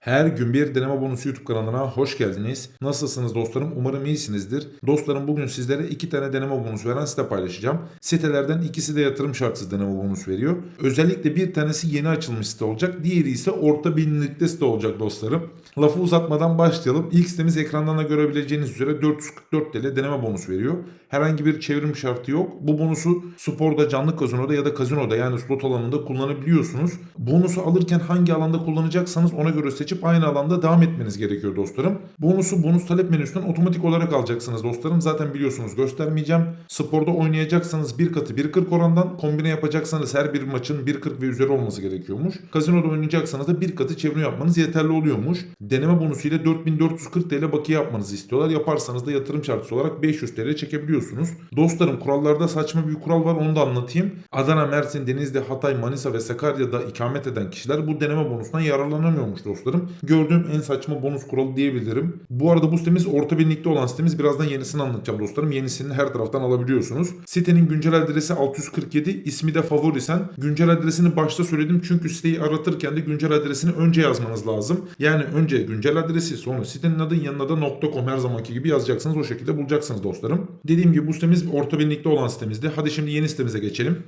Her gün bir deneme bonusu YouTube kanalına hoş geldiniz. Nasılsınız dostlarım? Umarım iyisinizdir. Dostlarım bugün sizlere iki tane deneme bonusu veren site paylaşacağım. Sitelerden ikisi de yatırım şartsız deneme bonusu veriyor. Özellikle bir tanesi yeni açılmış site olacak. Diğeri ise orta bilinirlikte site olacak dostlarım. Lafı uzatmadan başlayalım. İlk sitemiz ekrandan da görebileceğiniz üzere 444 TL deneme bonusu veriyor. Herhangi bir çevrim şartı yok. Bu bonusu sporda, canlı kazinoda ya da kazinoda yani slot alanında kullanabiliyorsunuz. Bonusu alırken hangi alanda kullanacaksanız ona göre seçip aynı alanda devam etmeniz gerekiyor dostlarım. Bonusu bonus talep menüsünden otomatik olarak alacaksınız dostlarım. Zaten biliyorsunuz göstermeyeceğim. Sporda oynayacaksanız bir katı 1.40 orandan kombine yapacaksanız her bir maçın 1.40 ve üzeri olması gerekiyormuş. Kazinoda oynayacaksanız da bir katı çevrim yapmanız yeterli oluyormuş. Deneme bonusu ile 4440 TL bakiye yapmanızı istiyorlar. Yaparsanız da yatırım şartısı olarak 500 TL çekebiliyorsunuz. Dostlarım kurallarda saçma bir kural var onu da anlatayım. Adana, Mersin, Denizli, Hatay, Manisa ve Sakarya'da ikamet eden kişiler bu deneme bonusundan yararlanamıyormuş dostlarım. Gördüğüm en saçma bonus kuralı diyebilirim. Bu arada bu sitemiz orta binlikte olan sitemiz. Birazdan yenisini anlatacağım dostlarım. Yenisini her taraftan alabiliyorsunuz. Sitenin güncel adresi 647, ismi de favorisen. Güncel adresini başta söyledim çünkü siteyi aratırken de güncel adresini önce yazmanız lazım. Yani önce güncel adresi sonra sitenin adı yanına da .com her zamanki gibi yazacaksınız. O şekilde bulacaksınız dostlarım. Dediğim gibi bu sitemiz orta binlikte olan sitemizdi. Hadi şimdi yeni sitemize geçelim.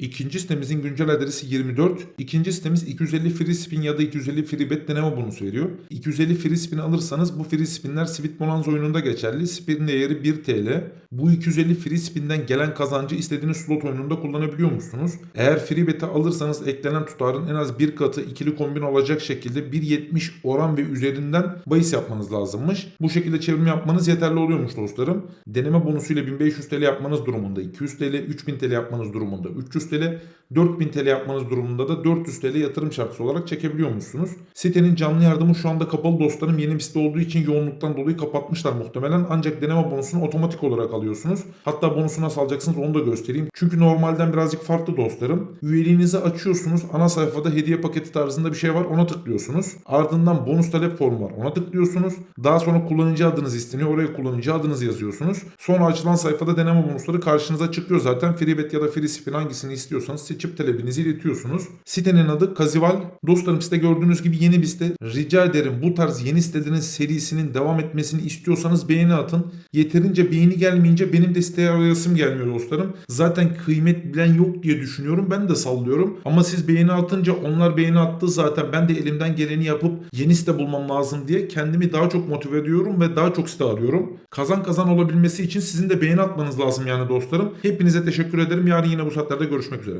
İkinci sitemizin güncel adresi 24. İkinci sitemiz 250 free spin ya da 250 free bet deneme bonusu veriyor. 250 free spin alırsanız bu free spinler Sweet Bonanza oyununda geçerli. Spin değeri 1 TL. Bu 250 free spinden gelen kazancı istediğiniz slot oyununda kullanabiliyor musunuz? Eğer free bet'i alırsanız eklenen tutarın en az bir katı ikili kombin olacak şekilde 1.70 oran ve üzerinden bahis yapmanız lazımmış. Bu şekilde çevrim yapmanız yeterli oluyormuş dostlarım. Deneme bonusuyla 1500 TL yapmanız durumunda 200 TL, 3000 TL yapmanız durumunda 300 TL, 4000 TL yapmanız durumunda da 400 TL yatırım şartısı olarak çekebiliyormuşsunuz. Sitenin canlı yardımı şu anda kapalı dostlarım. Yeni bir site olduğu için yoğunluktan dolayı kapatmışlar muhtemelen. Ancak deneme bonusunu otomatik olarak alıyorsunuz. Hatta bonusu nasıl alacaksınız onu da göstereyim. Çünkü normalden birazcık farklı dostlarım. Üyeliğinizi açıyorsunuz. Ana sayfada hediye paketi tarzında bir şey var. Ona tıklıyorsunuz. Ardından bonus talep formu var. Ona tıklıyorsunuz. Daha sonra kullanıcı adınız isteniyor. Oraya kullanıcı adınızı yazıyorsunuz. Sonra açılan sayfada deneme bonusları karşınıza çıkıyor zaten. Freebet ya da free spin hangisini istiyorsanız seçip talebinizi iletiyorsunuz. Sitenin adı Kazival. Dostlarım site gördüğünüz gibi yeni bir site. Rica ederim bu tarz yeni sitelerin serisinin devam etmesini istiyorsanız beğeni atın. Yeterince beğeni gelmeyince benim de siteye arayasım gelmiyor dostlarım. Zaten kıymet bilen yok diye düşünüyorum. Ben de sallıyorum. Ama siz beğeni atınca onlar beğeni attı zaten. Ben de elimden geleni yapıp yeni site bulmam lazım diye kendimi daha çok motive ediyorum ve daha çok site arıyorum. Kazan kazan olabilmesi için sizin de beğeni atmanız lazım yani dostlarım. Hepinize teşekkür ederim. Yarın yine bu saatlerde görüşmek üzere.